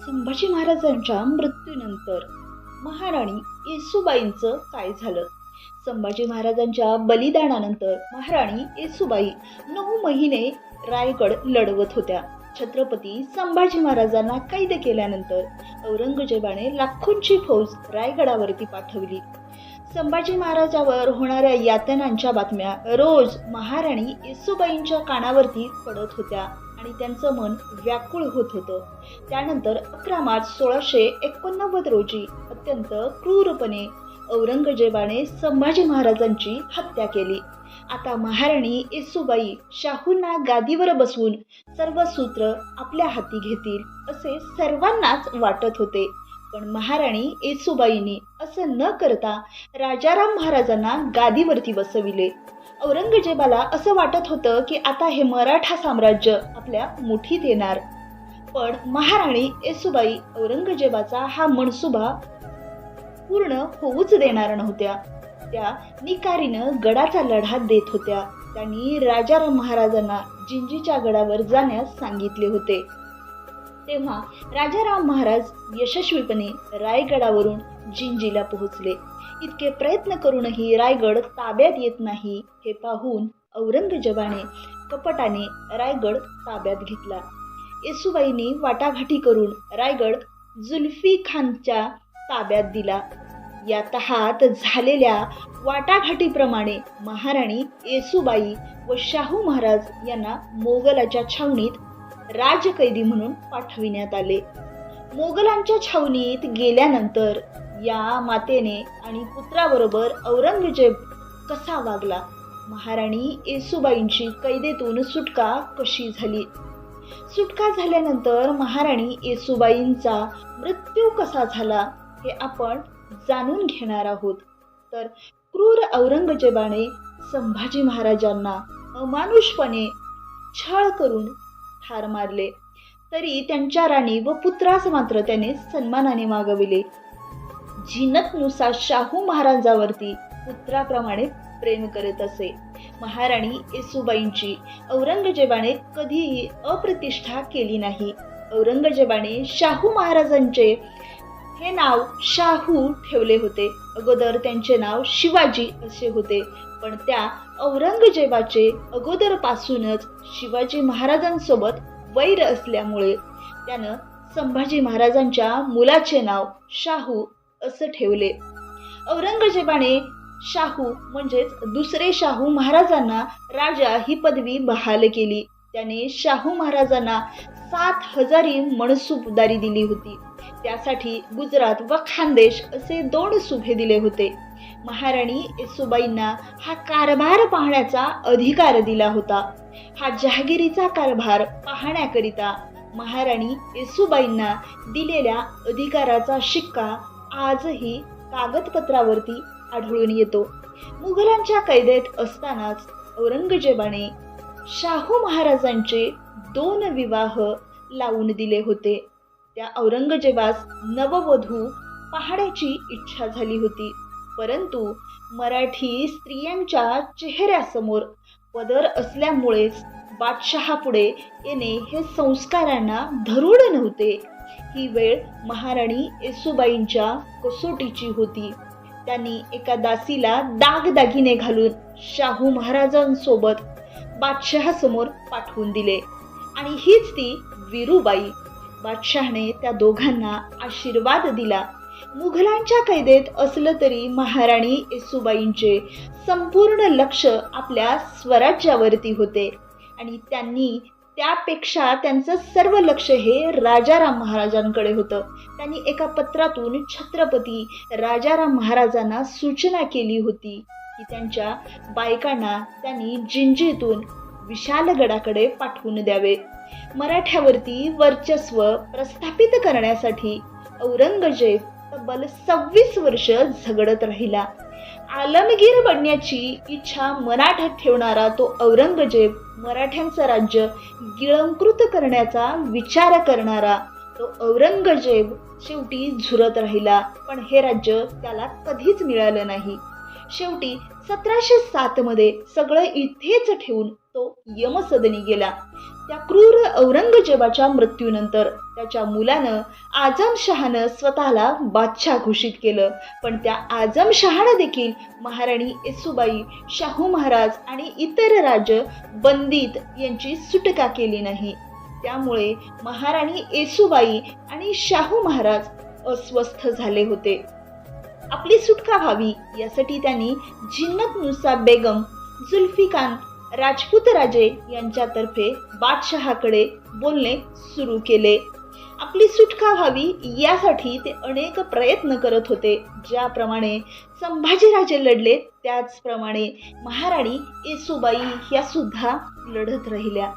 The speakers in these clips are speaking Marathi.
संभाजी महाराजांच्या मृत्यूनंतर महाराणी येसुबाईंचं काय झालं? संभाजी महाराजांच्या बलिदानानंतर महाराणी येसुबाई नऊ महिने रायगड लढवत होत्या. छत्रपती संभाजी महाराजांना कैद केल्यानंतर औरंगजेबाने लाखोंची फौज रायगडावरती पाठवली. संभाजी महाराजावर होणाऱ्या यातनांच्या बातम्या रोज महाराणी येसुबाईंच्या कानावरती पडत होत्या. आणि त्यांचं मन व्याकुळ होत होतं. त्यानंतर अकरा मार्च सोळाशे एकोणनव्वद रोजी अत्यंत क्रूरपणे औरंगजेबाने संभाजी महाराजांची हत्या केली. आता महाराणी येसुबाई शाहूंना गादीवर बसवून सर्व सूत्र आपल्या हाती घेतील असे सर्वांनाच वाटत होते. पण महाराणी येसुबाईंनी असं न करता राजाराम महाराजांना गादीवरती बसविले. औरंगजेबाला असं वाटत होतं की आता हे मराठा साम्राज्य आपल्या मुठीत येणार. पण महाराणी येसुबाई औरंगजेबाचा हा मनसुबा पूर्ण होऊच देणार नव्हत्या. त्या निकारीनं गडाचा लढा देत होत्या. त्यांनी राजाराम महाराजांना जिंजीच्या गडावर जाण्यास सांगितले होते. तेव्हा राजाराम महाराज यशस्वीपणे रायगडावरून जिंजीला पोहोचले. इतके प्रयत्न करूनही रायगड ताब्यात येत नाही हे पाहून औरंगजेबाने कपटाने रायगड ताब्यात घेतला. येसुबाईंनी वाटाघाटी करून रायगड जुल्फी खानच्या ताब्यात दिला. या तहात झालेल्या वाटाघाटीप्रमाणे महाराणी येसुबाई व शाहू महाराज यांना मोगलाच्या छावणीत राजकैदी म्हणून पाठविण्यात आले. मोगलांच्या छावणीत गेल्यानंतर या मातेने आणि पुत्राबरोबर औरंगजेब कसा वागला? महाराणी येसुबाईंची कैदेतून सुटका कशी झाली? सुटका झाल्यानंतर महाराणी येसुबाईंचा मृत्यू कसा झाला हे आपण जाणून घेणार आहोत. तर क्रूर औरंगजेबाने संभाजी महाराजांना अमानुषपणे छळ करून ठार मारले. तरी त्यांच्या राणी व पुत्रास मात्र त्याने सन्मानाने मागविले. जिनतनुसार शाहू महाराजावरती पुत्राप्रमाणे प्रेम करत असे. महाराणी येसुबाईंची औरंगजेबाने कधीही अप्रतिष्ठा केली नाही. औरंगजेबाने शाहू महाराजांचे हे नाव शाहू ठेवले होते. अगोदर त्यांचे नाव शिवाजी असे होते. पण त्या औरंगजेबाचे अगोदरपासूनच शिवाजी महाराजांसोबत वैर असल्यामुळे त्यानं संभाजी महाराजांच्या मुलाचे नाव शाहू असं ठेवले. औरंगजेबाने शाहू म्हणजेच दुसरे शाहू महाराजांना राजा ही पदवी बहाल केली. त्याने शाहू महाराजांना सात हजारी मनसुबदारी दिली होती. त्यासाठी गुजरात व खानदेश असे दोन सुभे दिले होते. महाराणी येसुबाईंना हा कारभार पाहण्याचा अधिकार दिला होता. हा जहागिरीचा कारभार पाहण्याकरिता महाराणी येसुबाईंना दिलेल्या अधिकाराचा शिक्का आजही कागदपत्रावरती आढळून येतो. मुघलांच्या कैदेत असतानाच औरंगजेबाने शाहू महाराजांचे दोन विवाह लावून दिले होते. त्या औरंगजेबास नववधू पाहण्याची इच्छा झाली होती. परंतु मराठी स्त्रियांच्या चेहऱ्यासमोर पदर असल्यामुळेच बादशहापुढे येणे हे संस्कारांना धरूड नव्हते. ही वेळ महाराणी येसुबाईंच्या कसोटीची होती. त्यांनी एका दासीला दागदागिने घालून शाहू महाराजांसोबत बादशहासमोर पाठवून दिले. आणि हीच ती वीरूबाई. बादशहाने त्या दोघांना आशीर्वाद दिला. मुघलांच्या कैदेत असलं तरी महाराणी येसुबाईंचे संपूर्ण लक्ष आपल्या स्वराज्यावरती होते. आणि त्यांनी त्यापेक्षा त्यांचं सर्व लक्ष हे राजाराम महाराजांकडे होतं. त्यांनी एका पत्रातून छत्रपती राजाराम महाराजांना सूचना केली होती की त्यांच्या बायकांना त्यांनी जिंजीतून विशालगडाकडे पाठवून द्यावे. मराठ्यावरती वर्चस्व प्रस्थापित करण्यासाठी औरंगजेब तब्बल सव्वीस वर्ष झगडत राहिला. आलमगीर बनण्याची इच्छा मराठ्यात ठेवणारा तो औरंगजेब मराठ्यांचं राज्य गिळंकृत करण्याचा विचार करणारा तो औरंगजेब शेवटी झुरत राहिला. पण हे राज्य त्याला कधीच मिळालं नाही. शेवटी सतराशे सात मध्ये सगळं इथेच ठेवून तो यमसदनी गेला. त्या क्रूर औरंगजेबाच्या मृत्यूनंतर त्याच्या मुलानं आझम शहानं स्वतःला बादशाह घोषित केलं. पण त्या आझम शहानं देखील महाराणी येसुबाई शाहू महाराज आणि इतर राज बंदित यांची सुटका केली नाही. त्यामुळे महाराणी येसुबाई आणि शाहू महाराज अस्वस्थ झाले होते. आपली सुटका व्हावी यासाठी त्यांनी जिन्नत नुसा बेगम जुल्फिकान राजपूत राजे यांच्यातर्फे बादशहाकडे बोलणे सुरू केले. आपली सुटका व्हावी यासाठी ते अनेक प्रयत्न करत होते. ज्याप्रमाणे संभाजीराजे लढले त्याचप्रमाणे महाराणी येसुबाई ह्या सुद्धा लढत राहिल्या.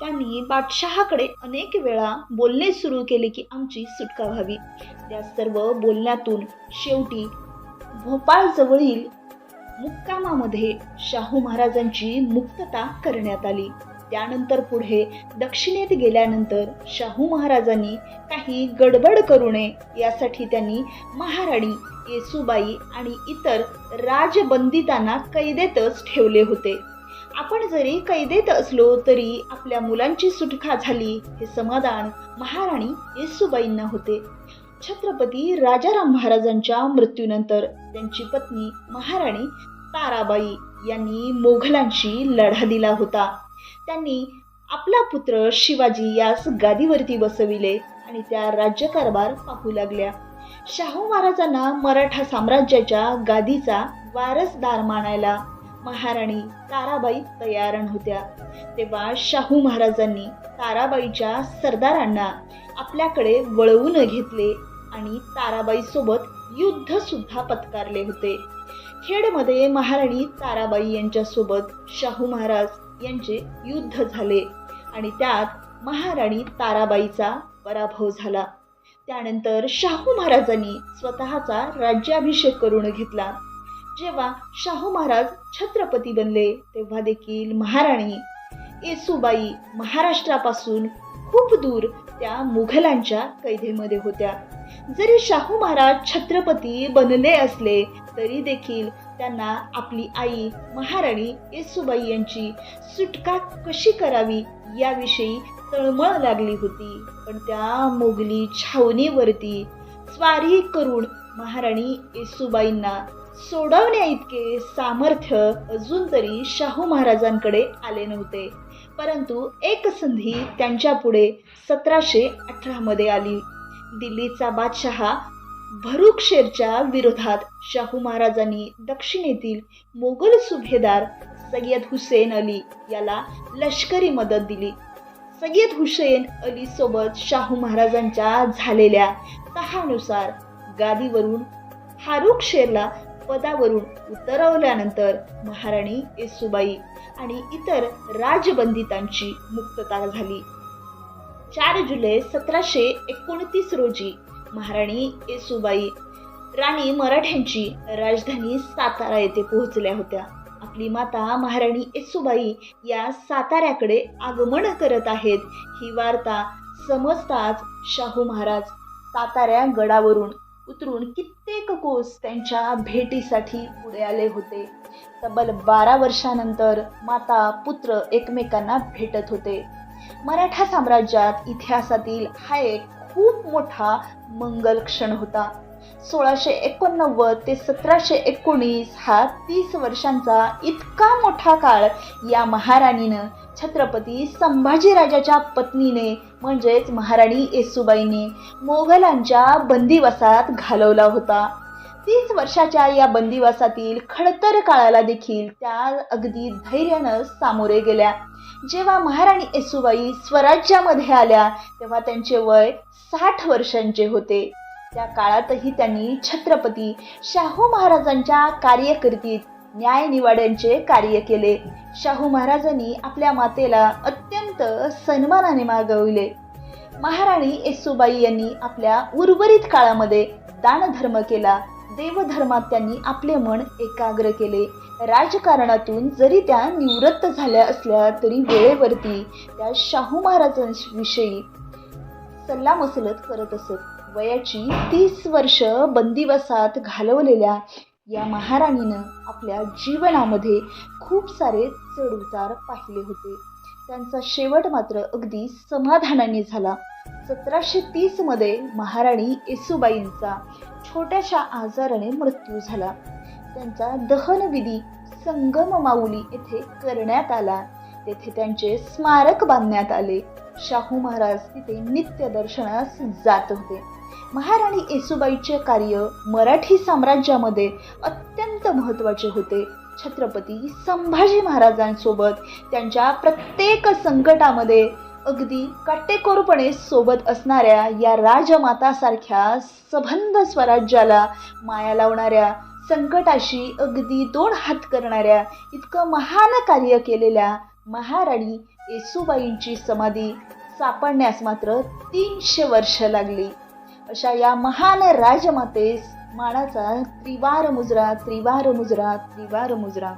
त्यांनी बादशहाकडे अनेक वेळा बोलणे सुरू केले की आमची सुटका व्हावी. त्या सर्व बोलण्यातून शेवटी भोपाळजवळील मुक्कामामध्ये शाहू महाराजांची मुक्तता करण्यात आली. त्यानंतर पुढे दक्षिणेत गेल्यानंतर शाहू महाराजांनी काही गडबड करू नये यासाठी त्यांनी महाराणी येसुबाई आणि इतर राजबंदितांना कैदेतच ठेवले होते. आपण जरी कैदेत असलो तरी आपल्या मुलांची सुटका झाली हे समाधान महाराणी येसुबाईंना होते. छत्रपती राजाराम महाराजांच्या मृत्यूनंतर त्यांची पत्नी महाराणी ताराबाई यांनी मोघलांशी लढा दिला होता. त्यांनी आपला पुत्र शिवाजी यास गादीवरती बसविले आणि त्या राज्यकारभार पाहू लागल्या. शाहू महाराजांना मराठा साम्राज्याच्या गादीचा वारसदार मानायला महाराणी ताराबाई तयार होत्या तेव्हा शाहू महाराजांनी ताराबाईच्या सरदारांना आपल्याकडे वळवून घेतले. आणि ताराबाई सोबत युद्ध सुद्धा पत्कारले होते. खेडमध्ये महाराणी ताराबाई यांच्यासोबत शाहू महाराज यांचे युद्ध झाले आणि त्यात महाराणी ताराबाईचा पराभव झाला. त्यानंतर शाहू महाराजांनी स्वतःचा राज्याभिषेक करून घेतला. जेव्हा शाहू महाराज छत्रपती बनले तेव्हा देखील महाराणी येसुबाई महाराष्ट्रापासून खूप दूर त्या मुघलांच्या कैदेमध्ये होत्या. जरी शाहू महाराज छत्रपती बनले असले तरी देखील त्यांना आपली आई महाराणी येसुबाई यांची सुटका कशी करावी याविषयी तळमळ लागली होती. पण त्या मोगली छावणीवरती स्वारी करून महाराणी येसुबाईंना सोडवण्या इतके सामर्थ्य अजून तरी शाहू महाराजांकडे आले नव्हते. परंतु एक संधी त्यांच्या पुढे सतराशे अठरामध्ये आली. दिल्लीचा बादशहा भरूक शेरच्या विरोधात शाहू महाराजांनी दक्षिणेतील मोगल सुभेदार सय्यद हुसेन अली याला लष्करी मदत दिली. सय्यद हुसेन अली सोबत शाहू महाराजांच्या झालेल्या तहानुसार गादीवरून फारुख शेरला पदावरून उतरवल्यानंतर महाराणी येसुबाई आणि इतर राजबंदितांची मुक्तता झाली. चार जुलै सतराशे एकोणतीस रोजी महाराणी येसुबाई राणी मराठ्यांची राजधानी सातारा येथे पोहोचल्या होत्या. आपली माता महाराणी येसुबाई या साताऱ्याकडे आगमन करत आहेत ही वार्ता समजताच शाहू महाराज साताऱ्या गडावरून उतरून कित्येक कोस त्यांच्या भेटीसाठी पुढे आले होते. तब्बल बारा वर्षानंतर माता पुत्र एकमेकांना भेटत होते. मराठा साम्राज्यात इतिहासातील हा एक खूप मोठा मंगल क्षण होता. सोळाशे एकोणनव्वद ते सतराशे एकोणीस हा तीस वर्षांचा इतका मोठा काळ या महाराणीनं छत्रपती संभाजीराजाच्या पत्नीने म्हणजेच महाराणी येसुबाईने मोगलांच्या बंदिवासात घालवला होता. तीस वर्षाच्या या बंदिवासातील खडतर काळाला देखील त्या अगदी धैर्यानं सामोरे गेल्या. जेव्हा महाराणी येसुबाई स्वराज्यामध्ये आल्या तेव्हा त्यांचे वय साठ वर्षांचे होते. त्या काळातही त्यांनी छत्रपती शाहू महाराजांच्या कार्यकर्तीत न्याय निवाड्यांचे कार्य केले. शाहू महाराजांनी आपल्या मातेला अत्यंत सन्मानाने मागविले. महाराणी येसुबाई यांनी आपल्या उर्वरित काळामध्ये दानधर्म केला. देवधर्मात त्यांनी आपले मन एकाग्र केले. राजकारणातून जरी त्या निवृत्त झाल्या असल्या तरी वेळेवरती त्या शाहू महाराजांविषयी सल्लामसलत करत असत. वयाची तीस वर्ष बंदिवासात घालवलेल्या या महाराणीनं आपल्या जीवनामध्ये खूप सारे चढउतार पाहिले होते. त्यांचा शेवट मात्र अगदी समाधानाने झाला. सतराशे तीसमध्ये महाराणी येसुबाईंचा छोट्याशा आजाराने मृत्यू झाला. त्यांचा दहनविधी संगम माऊली येथे करण्यात आला. तेथे त्यांचे स्मारक बांधण्यात आले. शाहू महाराज तिथे नित्य दर्शनास जात होते. महाराणी येसुबाईचे कार्य मराठी साम्राज्यामध्ये अत्यंत महत्त्वाचे होते. छत्रपती संभाजी महाराजांसोबत त्यांच्या प्रत्येक संकटामध्ये अगदी काटेकोरपणे सोबत असणाऱ्या या राजमातासारख्या सबंध स्वराज्याला माया लावणाऱ्या संकटाशी अगदी दोन हात करणाऱ्या इतकं महान कार्य केलेल्या महाराणी येसुबाईंची समाधी सापडण्यास मात्र तीनशे वर्ष लागली. अशा या महान राजमातेस मानाचा त्रिवार मुजरा त्रिवार मुजरा त्रिवार मुजरा.